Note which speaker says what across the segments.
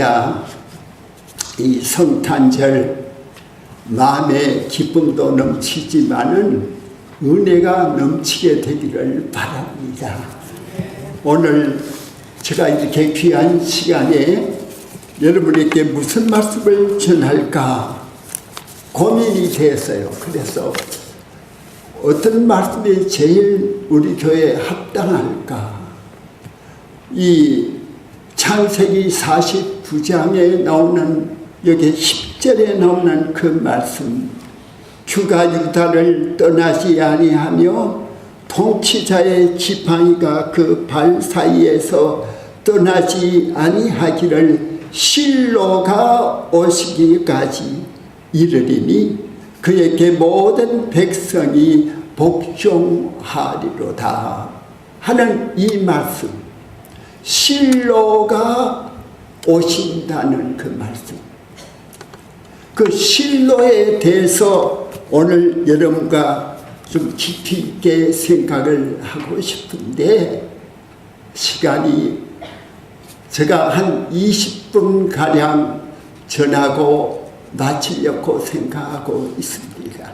Speaker 1: 바랍니다. 이 성탄절 마음의 기쁨도 넘치지만은 은혜가 넘치게 되기를 바랍니다. 오늘 제가 이렇게 귀한 시간에 여러분에게 무슨 말씀을 전할까 고민이 됐어요. 그래서 어떤 말씀이 제일 우리 교회에 합당할까? 이 창세기 49장에 나오는 여기 10절에 나오는 그 말씀 주가 유다를 떠나지 아니하며 통치자의 지팡이가 그 발 사이에서 떠나지 아니하기를 실로가 오시기까지 이르리니 그에게 모든 백성이 복종하리로다. 하는 이 말씀 실로가 오신다는 그 말씀 그 실로에 대해서 오늘 여러분과 좀 깊이 있게 생각을 하고 싶은데 시간이 제가 한 20분 가량 전하고 마치려고 생각하고 있습니다.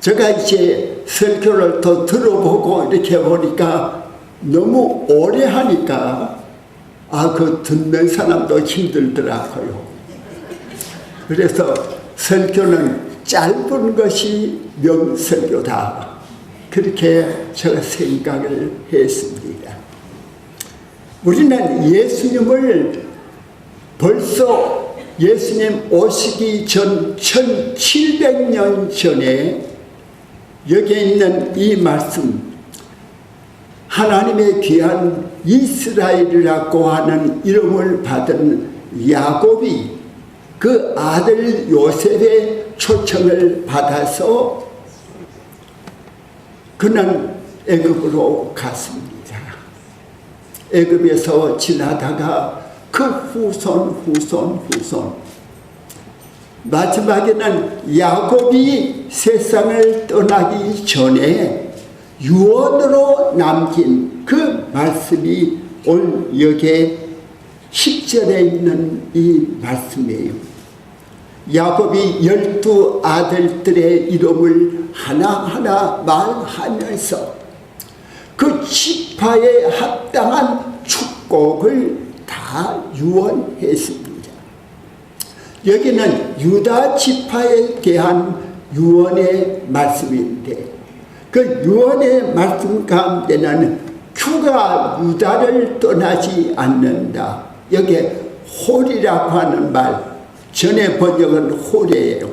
Speaker 1: 제가 이제 설교를 더 들어보고 이렇게 보니까 너무 오래 하니까 아 그 듣는 사람도 힘들더라고요. 그래서 설교는 짧은 것이 명설교다. 그렇게 제가 생각을 했습니다. 우리는 예수님을 벌써 예수님 오시기 전 1700년 전에 여기에 있는 이 말씀 하나님의 귀한 이스라엘이라고 하는 이름을 받은 야곱이 그 아들 요셉의 초청을 받아서 그는 애굽으로 갔습니다. 애굽에서 지나다가 그 후손 후손 후손 마지막에는 야곱이 세상을 떠나기 전에 유언으로 남긴 그 말씀이 올 여기에 10절에 있는 이 말씀이에요. 야곱이 열두 아들들의 이름을 하나하나 말하면서 그 지파에 합당한 축복을 다 유언했습니다. 여기는 유다 지파에 대한 유언의 말씀인데 그 유언의 말씀 가운데는 주가 유다를 떠나지 않는다. 여기에 홀이라고 하는 말 전에 번역은 홀이에요.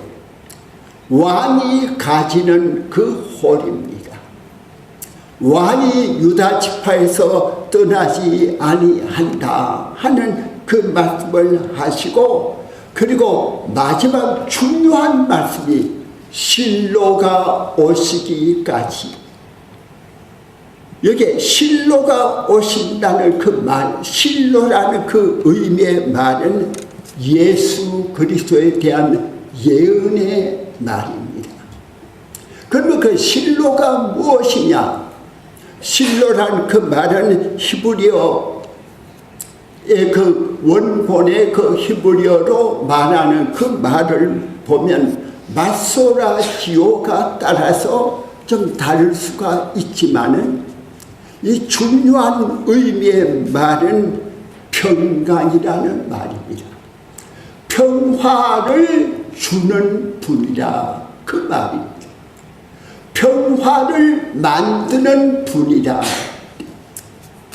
Speaker 1: 왕이 가지는 그 홀입니다. 왕이 유다 지파에서 떠나지 아니한다 하는 그 말씀을 하시고 그리고 마지막 중요한 말씀이 실로가 오시기까지 여기 실로가 오신다는 그 말, 실로라는 그 의미의 말은 예수 그리스도에 대한 예언의 말입니다. 그러면 그 실로가 무엇이냐? 실로란 그 말은 히브리어의 그 원본의 그 히브리어로 말하는 그 말을 보면 마소라 기호가 따라서 좀 다를 수가 있지만은 이 중요한 의미의 말은 평강이라는 말입니다. 평화를 주는 분이라 그 말입니다. 평화를 만드는 분이다.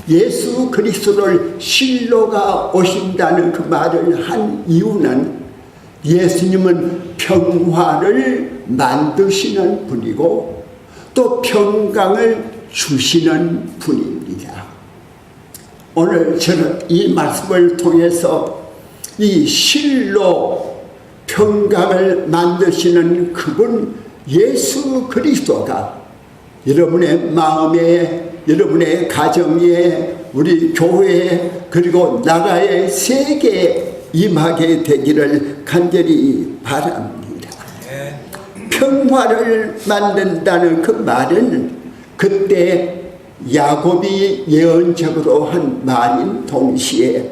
Speaker 1: 예수 그리스도를 실로가 오신다는 그 말을 한 이유는 예수님은 평화를 만드시는 분이고 또 평강을 주시는 분입니다. 오늘 저는 이 말씀을 통해서 이 실로 평강을 만드시는 그분 예수 그리스도가 여러분의 마음에 여러분의 가정에 우리 교회에 그리고 나라의 세계에 임하게 되기를 간절히 바랍니다. 평화를 만든다는 그 말은 그때 야곱이 예언적으로 한 말인 동시에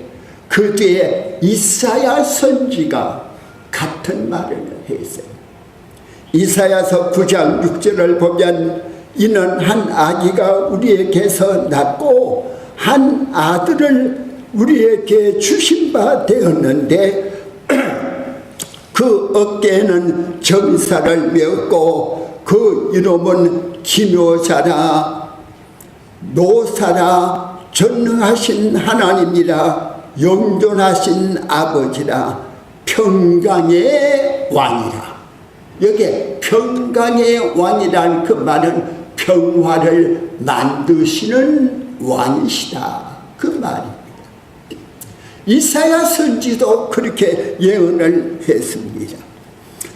Speaker 1: 그 뒤에 이사야 선지가 같은 말을 했어요. 이사야서 9장 6절을 보면 이는 한 아기가 우리에게서 낳고 한 아들을 우리에게 주신 바 되었는데 그 어깨에는 정사를 메었고 그 이름은 기묘자라 노사라 전능하신 하나님이라 영존하신 아버지라 평강의 왕이라. 여기에 평강의 왕이란 그 말은 평화를 만드시는 왕이시다. 그 말입니다 이사야 선지도 그렇게 예언을 했습니다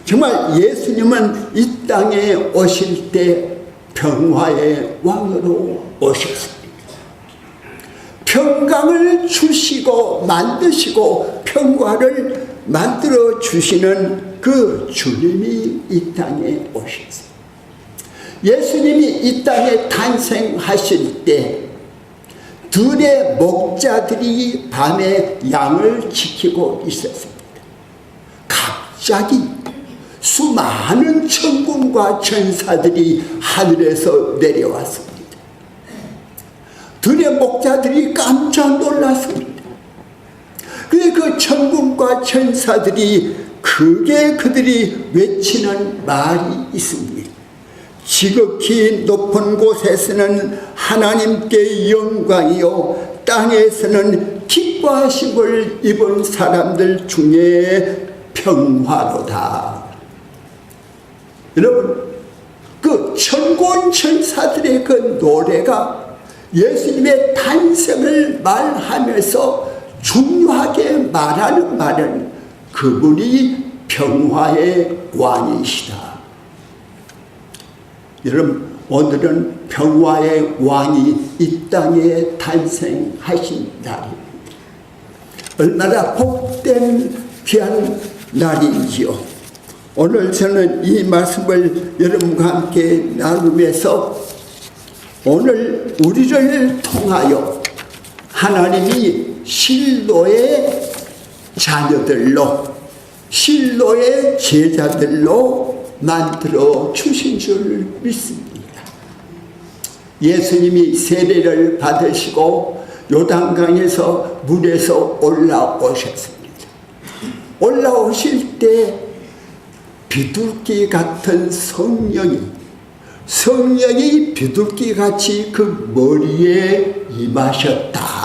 Speaker 1: 정말 예수님은 이 땅에 오실 때 평화의 왕으로 오셨습니다 평강을 주시고 만드시고 평화를 만들어 주시는 그 주님이 이 땅에 오셨어요. 예수님이 이 땅에 탄생하실 때 들의 목자들이 밤에 양을 지키고 있었습니다. 갑자기 수많은 천군과 천사들이 하늘에서 내려왔습니다. 들의 목자들이 깜짝 놀랐습니다. 그 천군과 천사들이 크게 그들이 외치는 말이 있습니다. 지극히 높은 곳에서는 하나님께 영광이요 땅에서는 기뻐하심을 입은 사람들 중에 평화로다. 여러분 그 천군 천사들의 그 노래가 예수님의 탄생을 말하면서 중요하게 말하는 말은 그분이 평화의 왕이시다. 여러분 오늘은 평화의 왕이 이 땅에 탄생하신 날입니다. 얼마나 복된 귀한 날인지요. 오늘 저는 이 말씀을 여러분과 함께 나누면서 오늘 우리를 통하여 하나님이 실로의 자녀들로 실로의 제자들로 만들어 주신 줄 믿습니다. 예수님이 세례를 받으시고 요단강에서 물에서 올라오셨습니다. 올라오실 때 비둘기 같은 성령이 성령이 비둘기 같이 그 머리에 임하셨다.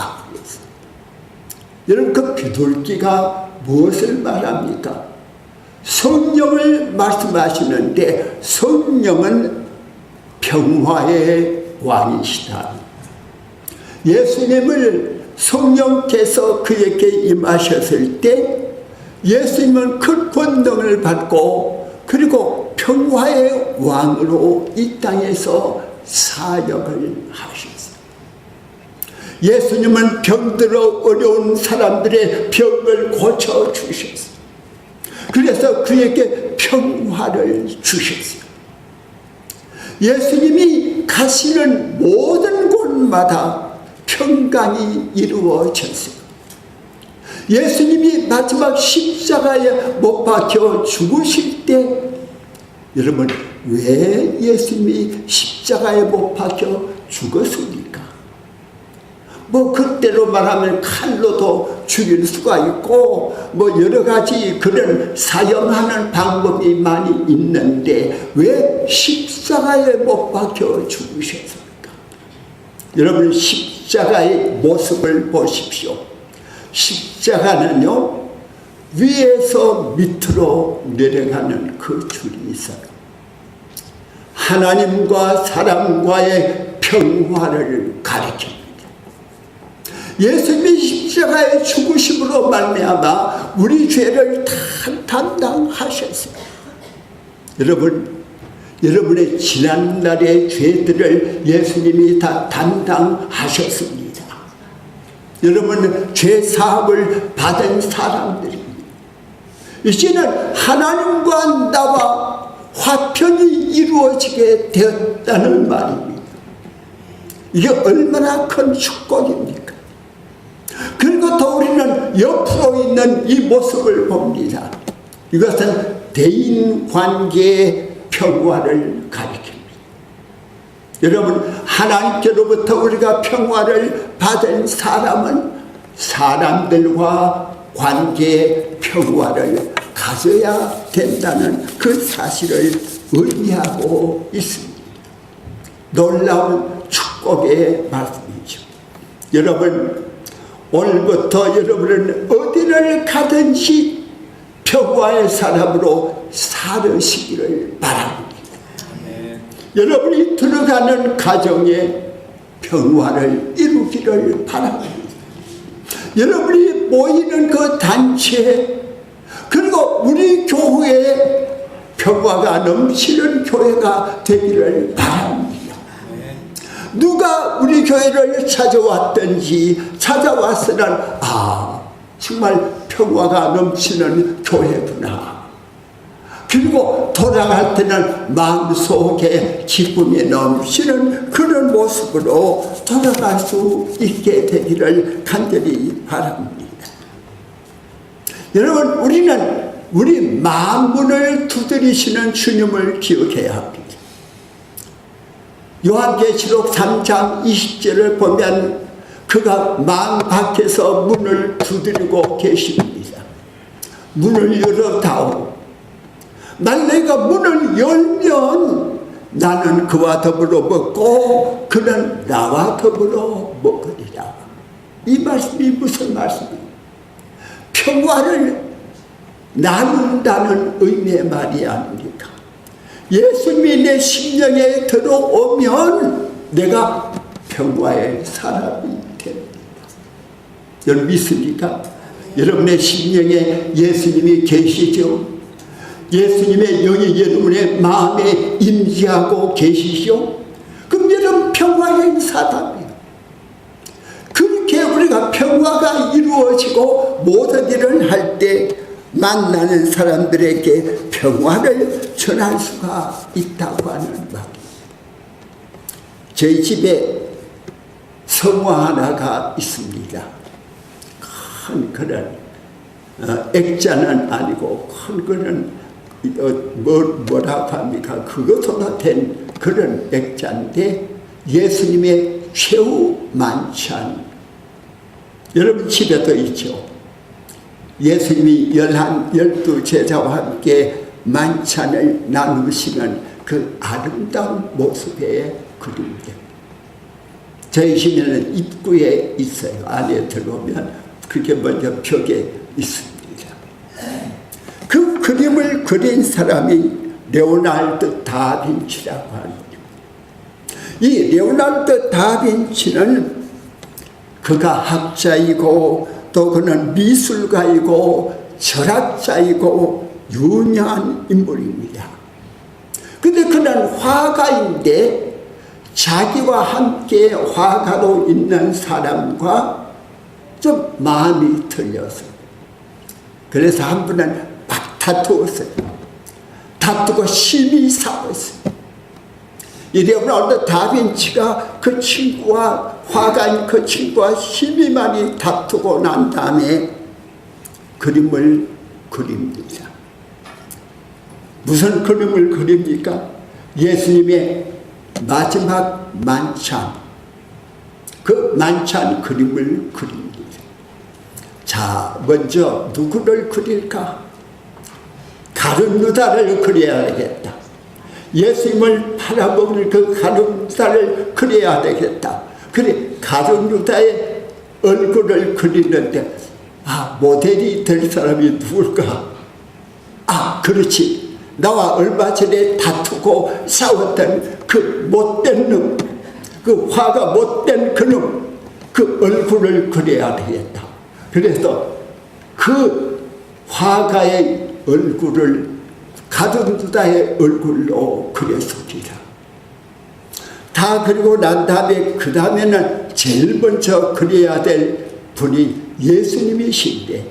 Speaker 1: 여러분 그 비둘기가 무엇을 말합니까? 성령을 말씀하시는데 성령은 평화의 왕이시다. 예수님을 성령께서 그에게 임하셨을 때 예수님은 큰 권능을 받고 그리고 평화의 왕으로 이 땅에서 사역을 하셨어요. 예수님은 병들어 어려운 사람들의 병을 고쳐 주셨어요. 그래서 그에게 평화를 주셨어요. 예수님이 가시는 모든 곳마다 평강이 이루어졌어요. 예수님이 마지막 십자가에 못 박혀 죽으실 때 여러분 왜 예수님이 십자가에 못 박혀 죽었습니까? 뭐 그때로 말하면 칼로도 죽일 수가 있고 뭐 여러 가지 그런 사형하는 방법이 많이 있는데 왜 십자가에 못 박혀 죽으셨습니까? 여러분 십자가의 모습을 보십시오. 십자가는요 위에서 밑으로 내려가는 그 줄이 있어요. 하나님과 사람과의 평화를 가리킵니다. 예수님의 십자가의 죽으심으로 말미암아 우리 죄를 다 담당하셨어요. 여러분, 여러분의 지난날의 죄들을 예수님이 다 담당하셨습니다. 여러분 죄 사함을 받은 사람들입니다. 이제는 하나님과 나와 화평이 이루어지게 되었다는 말입니다. 이게 얼마나 큰 축복입니까? 그리고 또 우리는 옆으로 있는 이 모습을 봅니다. 이것은 대인 관계의 평화를 가리킵니다. 여러분, 하나님께로부터 우리가 평화를 받은 사람은 사람들과 관계의 평화를 가져야 된다는 그 사실을 의미하고 있습니다. 놀라운 축복의 말씀이죠. 여러분, 오늘부터 여러분은 어디를 가든지 평화의 사람으로 살으시기를 바랍니다. 여러분이 들어가는 가정에 평화를 이루기를 바랍니다. 여러분이 모이는 그 단체 그리고 우리 교회에 평화가 넘치는 교회가 되기를 바랍니다. 누가 우리 교회를 찾아왔든지 찾아왔으면 아 정말 평화가 넘치는 교회구나. 그리고 돌아갈 때는 마음속에 기쁨이 넘치는 그런 모습으로 돌아갈 수 있게 되기를 간절히 바랍니다. 여러분, 우리는 우리 마음문을 두드리시는 주님을 기억해야 합니다. 요한계시록 3장 20절을 보면 그가 마음 밖에서 문을 두드리고 계십니다. 문을 열어다오. 난 내가 문을 열면 나는 그와 더불어 먹고 그는 나와 더불어 먹으리라. 이 말씀이 무슨 말씀이에요? 평화를 나눈다는 의미의 말이 아닙니까? 예수님이 내 심령에 들어오면 내가 평화의 사람이 됩니다. 여러분 믿습니까? 여러분의 심령에 예수님이 계시죠? 예수님의 영이 여러분의 마음에 임재하고 계시죠? 그럼 여러분 평화의 사람이에요. 그렇게 우리가 평화가 이루어지고 모든 일을 할때 만나는 사람들에게 평화를 전할 수가 있다고 하는 말입니다. 저희 집에 성화 하나가 있습니다. 큰 그런 어, 액자는 아니고 큰 그런 어, 뭐, 뭐라고 합니까? 그것으로 된 그런 액자인데 예수님의 최후 만찬 여러분 집에도 있죠. 예수님이 열한 열두 제자와 함께 만찬을 나누시는 그 아름다운 모습의 그림들. 저희 집에는 입구에 있어요. 안에 들어오면 그게 먼저 벽에 있습니다. 그 그림을 그린 사람이 레오날드 다빈치라고 합니다. 이 레오날드 다빈치는 그가 학자이고 또 그는 미술가이고 철학자이고 유명한 인물입니다. 근데 그는 화가인데 자기와 함께 화가로 있는 사람과 좀 마음이 틀려서 그래서 한 분은 막 다투었어요. 다투고 심히 싸웠어요. 이래오늘 다빈치가 그 친구와 화가인 그 친구와 심히 많이 다투고 난 다음에 그림을 그립니다. 무슨 그림을 그립니까? 예수님의 마지막 만찬, 그 만찬 그림을 그립니다. 자, 먼저 누구를 그릴까? 가룟 유다를 그려야 되겠다. 예수님을 팔아먹을 그 가룟유다를 그려야 되겠다. 그래, 가룟유다의 얼굴을 그리는데, 아, 모델이 될 사람이 누굴까? 아, 그렇지. 나와 얼마 전에 다투고 싸웠던 그 못된 놈, 그 화가 못된 그놈, 그 얼굴을 그려야 되겠다. 그래서 그 화가의 얼굴을 가든두다의 얼굴로 그렸습니다. 다 그리고 난 다음에 그 다음에는 제일 먼저 그려야 될 분이 예수님이신데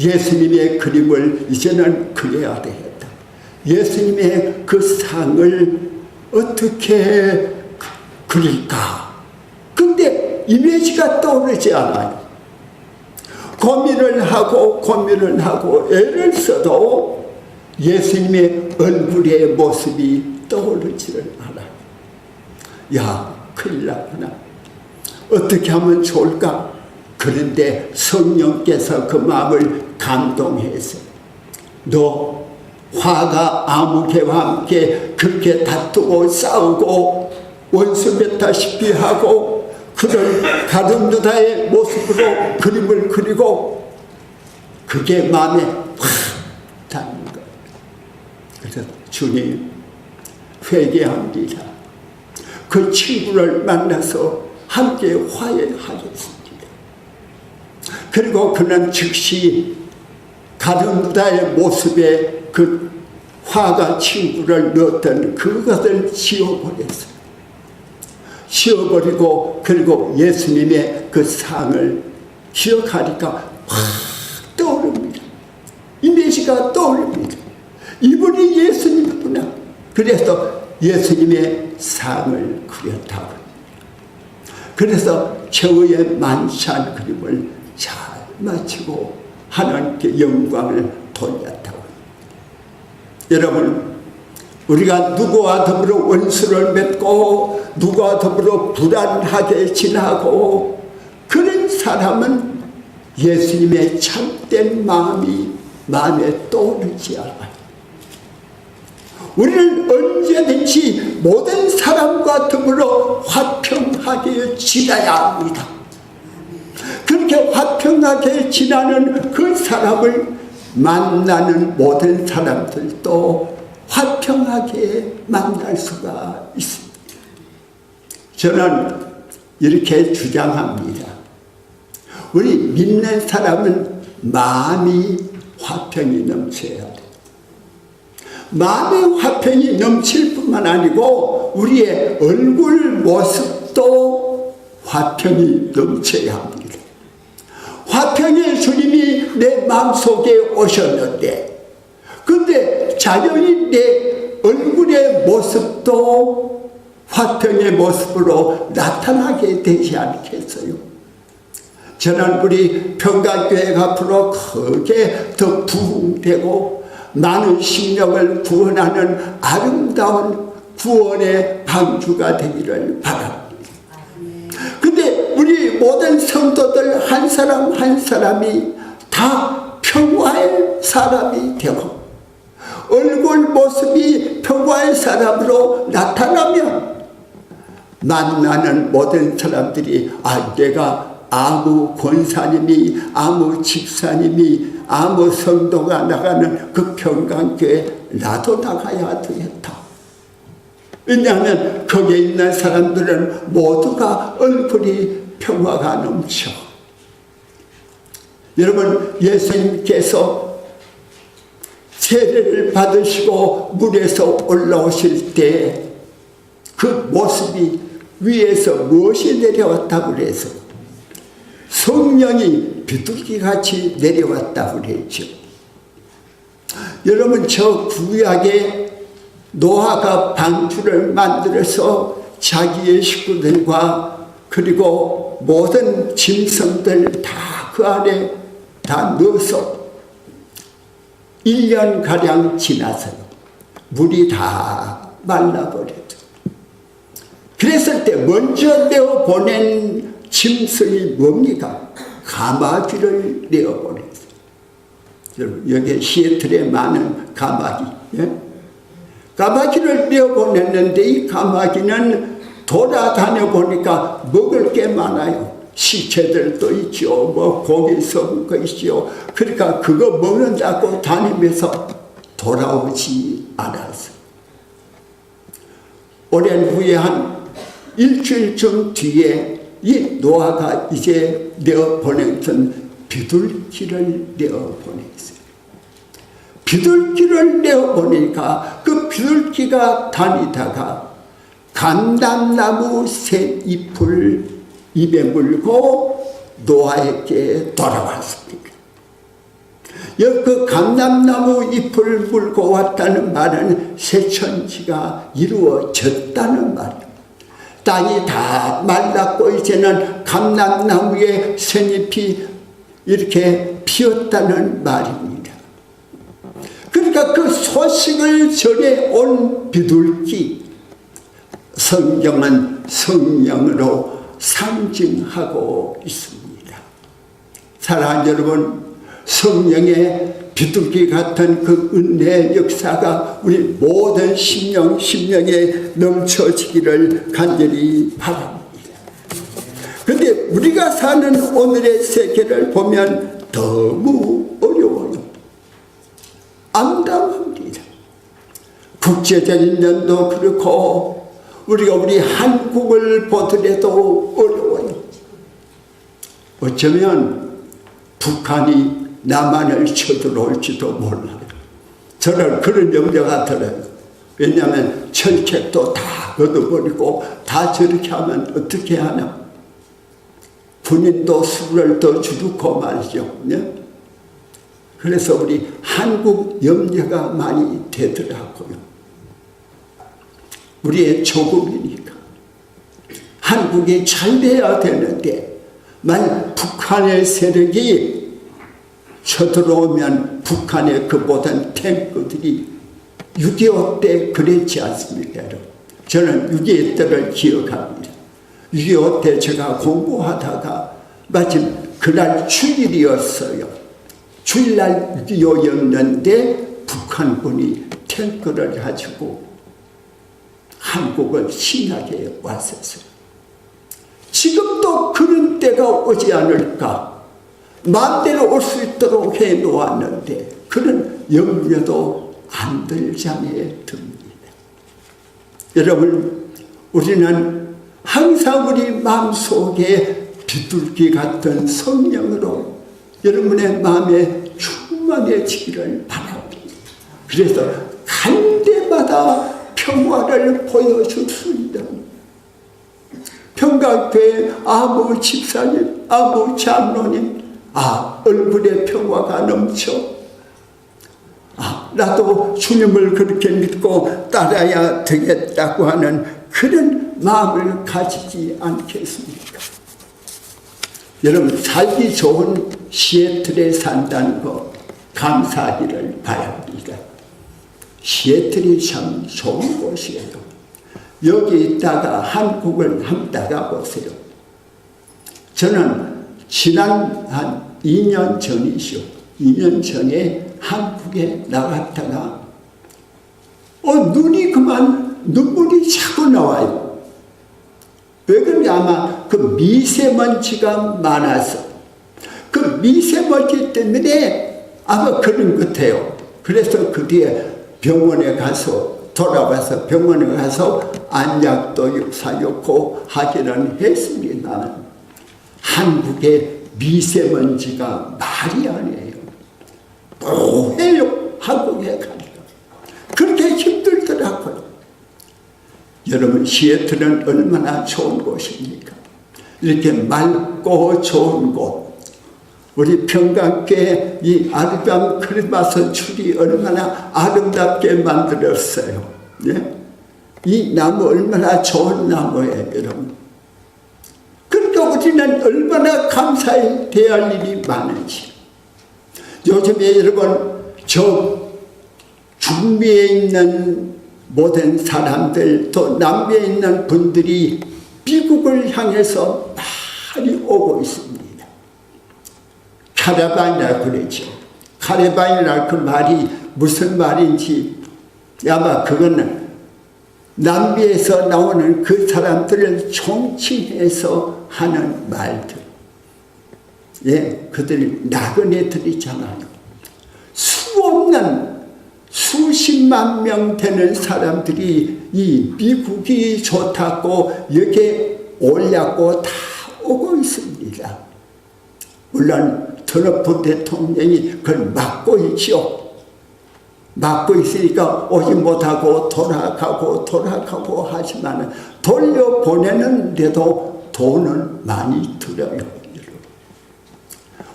Speaker 1: 예수님의 그림을 이제는 그려야 되겠다. 예수님의 그 상을 어떻게 그릴까? 근데 이미지가 떠오르지 않아요. 고민을 하고 고민을 하고 애를 써도 예수님의 얼굴의 모습이 떠오르지를 않아. 야, 큰일 났구나. 어떻게 하면 좋을까? 그런데 성령께서 그 마음을 감동해서 너 화가 아무개와 함께 그렇게 다투고 싸우고 원수 맺다시피 하고 그런 가룟 유다의 모습으로 그림을 그리고 그게 마음에 확 주님 회개합니다. 그 친구를 만나서 함께 화해하겠습니다. 그리고 그는 즉시 가룟유다의 모습에 그 화가 친구를 넣었던 그것을 지워버렸어요. 지워버리고 그리고 예수님의 그 상을 기억하니까 확 떠오릅니다. 이미지가 떠오릅니다. 이분이 예수님이구나. 그래서 예수님의 상을 그렸다고. 그래서 최후의 만찬 그림을 잘 마치고 하나님께 영광을 돌렸다고. 여러분, 우리가 누구와 더불어 원수를 맺고 누구와 더불어 불안하게 지나고 그런 사람은 예수님의 참된 마음이 마음에 떠오르지 않아요. 우리는 언제든지 모든 사람과 더불어 화평하게 지나야 합니다. 그렇게 화평하게 지나는 그 사람을 만나는 모든 사람들도 화평하게 만날 수가 있습니다. 저는 이렇게 주장합니다. 우리 믿는 사람은 마음이 화평이 넘쳐야 돼. 마음의 화평이 넘칠 뿐만 아니고 우리의 얼굴 모습도 화평이 넘쳐야 합니다. 화평의 주님이 내 마음속에 오셨는데 근데 자연히 내 얼굴의 모습도 화평의 모습으로 나타나게 되지 않겠어요? 저는 우리 평강교회 앞으로 크게 더 부흥되고 많은 심령을 구원하는 아름다운 구원의 방주가 되기를 바랍니다. 근데 우리 모든 성도들 한 사람 한 사람이 다 평화의 사람이 되고 얼굴 모습이 평화의 사람으로 나타나면 만나는 모든 사람들이 아 내가 아무 권사님이 아무 집사님이 아무 성도가 나가는 그 평강교회 나도 나가야 되겠다. 왜냐하면 거기에 있는 사람들은 모두가 얼굴이 평화가 넘쳐. 여러분 예수님께서 세례를 받으시고 물에서 올라오실 때 그 모습이 위에서 무엇이 내려왔다고 그래서 성령이 비둘기같이 내려왔다고 그랬죠. 여러분 저 구약에 노아가 방주를 만들어서 자기의 식구들과 그리고 모든 짐승들 다 그 안에 다 넣어서 1년가량 지나서요. 물이 다 말라버렸죠. 그랬을 때 먼저 내어 보낸 짐승이 뭡니까? 가마귀를 내어 보냈어요. 여러분, 여기 시애틀에 많은 가마귀. 예? 가마귀를 내어 보냈는데 이 가마귀는 돌아다녀 보니까 먹을 게 많아요. 시체들도 있죠. 뭐 고기 썩은 거 있죠. 그러니까 그거 먹는다고 다니면서 돌아오지 않았어요. 오랜 후에 한 일주일쯤 뒤에 이 노아가 이제 내어 보냈던 비둘기를 내어 보냈어요. 비둘기를 내어 보니까 그 비둘기가 다니다가 감담나무 새 잎을 입에 물고 노아에게 돌아왔습니다. 그 감남나무 잎을 물고 왔다는 말은 새천지가 이루어졌다는 말이에요. 땅이 다 말랐고 이제는 감남나무의 새잎이 이렇게 피었다는 말입니다. 그러니까 그 소식을 전해 온 비둘기 성경은 성령으로 상징하고 있습니다. 사랑하는 여러분, 성령의 비둘기 같은 그 은혜의 역사가 우리 모든 심령, 심령에 넘쳐지기를 간절히 바랍니다. 근데 우리가 사는 오늘의 세계를 보면 너무 어려워요. 암담합니다. 국제적인 면도 그렇고 우리가 우리 한국을 보더라도 어려워요. 어쩌면 북한이 남한을 쳐들어올지도 몰라요. 저는 그런 염려가 들어요. 왜냐하면 철책도 다 걷어버리고 다 저렇게 하면 어떻게 하나. 군인도 술을 더 주르고 말이죠. 네? 그래서 우리 한국 염려가 많이 되더라고요. 우리의 조국이니까. 한국이 잘 돼야 되는데, 만약 북한의 세력이 쳐들어오면 북한의 그 모든 탱크들이 6.25 때 그랬지 않습니까? 저는 6.25 때를 기억합니다. 6.25 때 제가 공부하다가 마침 그날 주일이었어요. 주일날 6.25였는데 북한군이 탱크를 가지고 한국을 신나게 왔었어요. 지금도 그런 때가 오지 않을까. 마음대로 올 수 있도록 해 놓았는데 그런 염려도 안 들자에 듭니다. 여러분, 우리는 항상 우리 마음속에 비둘기 같은 성령으로 여러분의 마음에 충만해지기를 바랍니다. 그래서 갈 때마다 평화를 보여줬습니다. 평강교회 아무 집사님, 아무 장로님, 아, 얼굴에 평화가 넘쳐. 아, 나도 주님을 그렇게 믿고 따라야 되겠다고 하는 그런 마음을 가지지 않겠습니까? 여러분, 살기 좋은 시애틀에 산다는 거 감사하기를 바랍니다. 시애틀이 참 좋은 곳이에요. 여기 있다가 한국을 한번 나가보세요. 저는 지난 한 2년 전이죠. 2년 전에 한국에 나갔다가 어, 눈이 그만 눈물이 자꾸 나와요. 왜 그런지 아마 그 미세먼지가 많아서 그 미세먼지 때문에 아마 그런 것 같아요. 그래서 그 뒤에 병원에 가서 돌아와서 병원에 가서 안약도 사놓고 하기는 했습니다. 한국의 미세먼지가 말이 아니에요. 뭐해요 한국에 가니까. 그렇게 힘들더라고요. 여러분 시애틀은 얼마나 좋은 곳입니까? 이렇게 맑고 좋은 곳. 우리 평강교회 이 아름다운 크리스마스 줄이 얼마나 아름답게 만들었어요. 네? 이 나무 얼마나 좋은 나무예요, 여러분. 우리는 얼마나 감사해야 할 일이 많은지. 요즘에 여러분, 저 중미에 있는 모든 사람들, 또 남미에 있는 분들이 미국을 향해서 많이 오고 있습니다. 카라반이라 그러죠. 카라반이라 그 말이 무슨 말인지 아마 그거는 남미에서 나오는 그 사람들을 총칭해서 하는 말들. 예, 그들이 나그네들이잖아요. 수 없는 수십만 명 되는 사람들이 이 미국이 좋다고 여기에 올렸고 다 오고 있습니다. 물론 트럼프 대통령이 그걸 막고 있죠. 막고 있으니까 오지 못하고 돌아가고 돌아가고 하지만 돌려보내는데도 돈은 많이 들어요.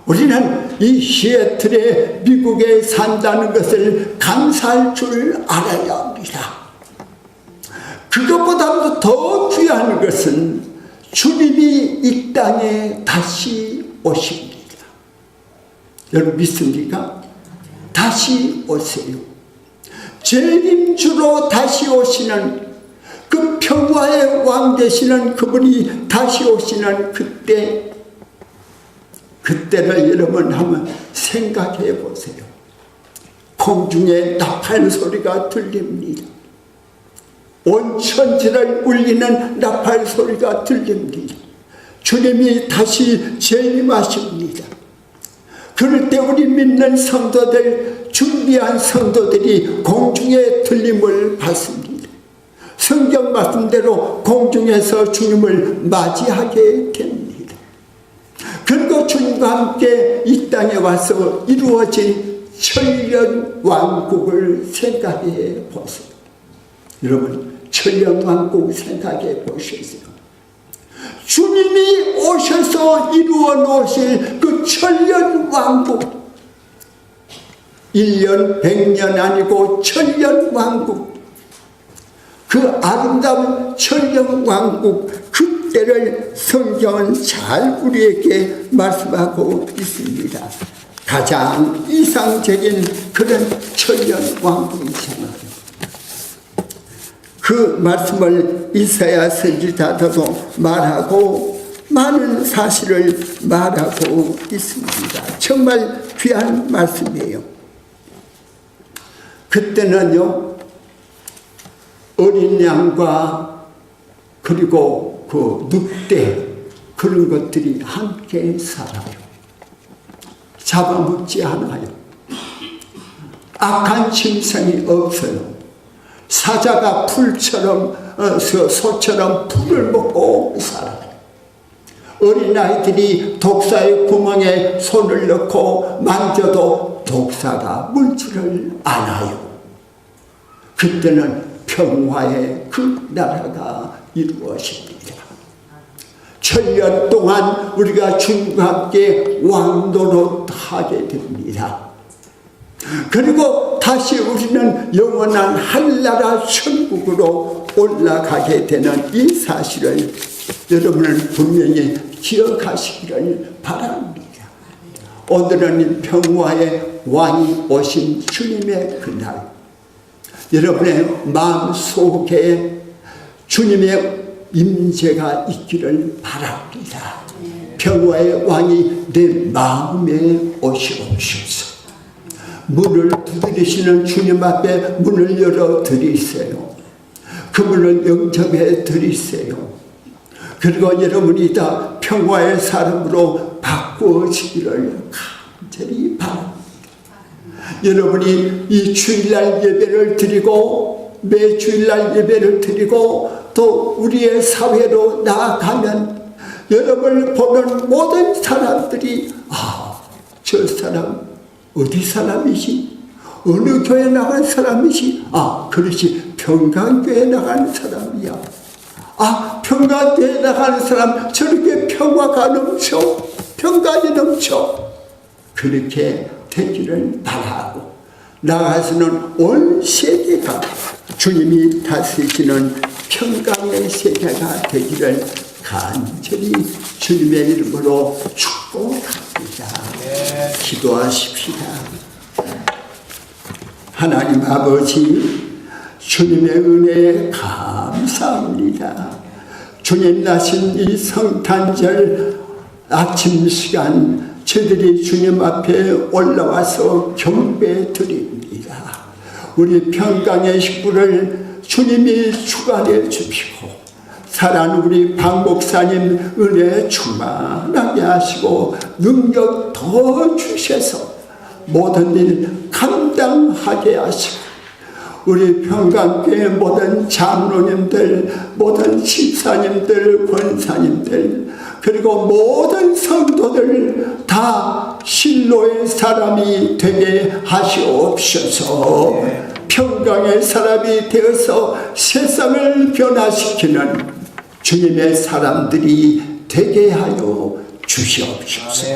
Speaker 1: 우리는 이 시애틀에 미국에 산다는 것을 감사할 줄 알아야 합니다. 그것보다도 더 귀한 것은 주님이 이 땅에 다시 오십니다. 여러분 믿습니까? 다시 오세요. 재림주로 다시 오시는 그 평화의 왕 되시는 그분이 다시 오시는 그때 그때를 여러분 한번 생각해 보세요. 공중에 나팔 소리가 들립니다. 온 천지를 울리는 나팔 소리가 들립니다. 주님이 다시 재림하십니다. 그럴 때 우리 믿는 성도들, 준비한 성도들이 공중에 들림을 받습니다. 성경 말씀대로 공중에서 주님을 맞이하게 됩니다. 그리고 주님과 함께 이 땅에 와서 이루어진 천년 왕국을 생각해 보세요. 여러분, 천년 왕국 생각해 보셨어요. 주님이 오셔서 이루어 놓으실 그 천년 왕국. 1년, 100년 아니고 천년 왕국. 그 아름다운 천년 왕국 그때를 성경은 잘 우리에게 말씀하고 있습니다. 가장 이상적인 그런 천년 왕국이잖아요. 그 말씀을 이사야 선지자도 말하고 많은 사실을 말하고 있습니다. 정말 귀한 말씀이에요. 그때는요, 어린 양과 그리고 그 늑대 그런 것들이 함께 살아요. 잡아먹지 않아요. 악한 짐승이 없어요. 사자가 풀처럼 어, 소- 소처럼 풀을 먹고 살아요. 어린아이들이 독사의 구멍에 손을 넣고 만져도 독사가 물지를 않아요. 그때는 평화의 그 나라가 이루어집니다. 천년 동안 우리가 주님과 함께 왕도로 하게 됩니다. 그리고 다시 우리는 영원한 한나라 천국으로 올라가게 되는 이 사실을 여러분은 분명히 기억하시기를 바랍니다. 오늘은 평화의 왕이 오신 주님의 그날, 여러분의 마음 속에 주님의 임재가 있기를 바랍니다. 평화의 왕이 내 마음에 오시옵소서. 문을 두드리시는 주님 앞에 문을 열어 드리세요. 그분을 영접해 드리세요. 그리고 여러분이 다 평화의 사람으로 바꾸어지기를 간절히 바랍니다. 여러분이 이 주일날 예배를 드리고 매 주일날 예배를 드리고 또 우리의 사회로 나아가면 여러분을 보는 모든 사람들이 아, 저 사람 어디 사람이지? 어느 교회 나간 사람이지? 아, 그렇지. 평강교회 나가는 사람이야. 아, 평강교회 나가는 사람 저렇게 평화가 넘쳐. 평강이 넘쳐. 그렇게 되기를 바라고 나가서는 온 세계가 주님이 다스리시는 평강의 세계가 되기를 간절히 주님의 이름으로 축복합니다. 기도하십시다. 하나님 아버지 주님의 은혜에 감사합니다. 주님 나신 이 성탄절 아침 시간 저들이 주님 앞에 올라와서 경배 드립니다. 우리 평강의 식구를 주님이 주관해 주시고 사랑 우리 박 목사님 은혜 충만하게 하시고 능력 더 주셔서 모든 일 감당하게 하시고 우리 평강교회 모든 장로님들, 모든 집사님들, 권사님들, 그리고 모든 성도들 다 실로의 사람이 되게 하시옵소서. 평강의 사람이 되어서 세상을 변화시키는 주님의 사람들이 되게 하여 주시옵소서.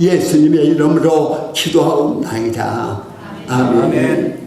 Speaker 1: 예수님의 이름으로 기도하옵나이다. 아멘.